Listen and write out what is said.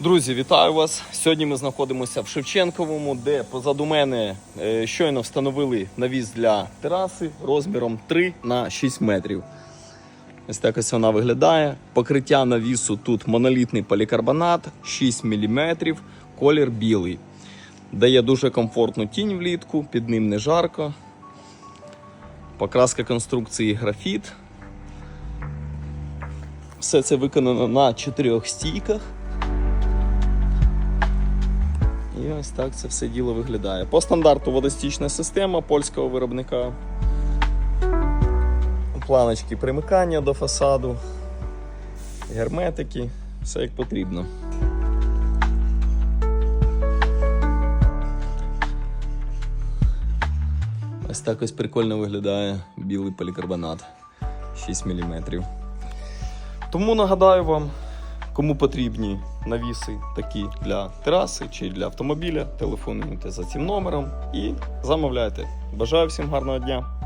Друзі, вітаю вас! Сьогодні ми знаходимося в Шевченковому, де позаду мене е, щойно встановили навіс для тераси розміром 3 на 6 метрів. Ось так ось вона виглядає. Покриття навісу тут монолітний полікарбонат 6 мм, колір білий. Дає дуже комфортну тінь влітку, під ним не жарко. Покраска конструкції графіт. Все це виконано на чотирьох стійках. І ось так це все діло виглядає. По стандарту водостічна система польського виробника. Планочки примикання до фасаду, герметики, все як потрібно. Ось так ось прикольно виглядає білий полікарбонат 6 мм. Тому нагадаю вам, кому потрібні навіси такі для тераси чи для автомобіля, телефонуйте за цим номером і замовляйте. Бажаю всім гарного дня!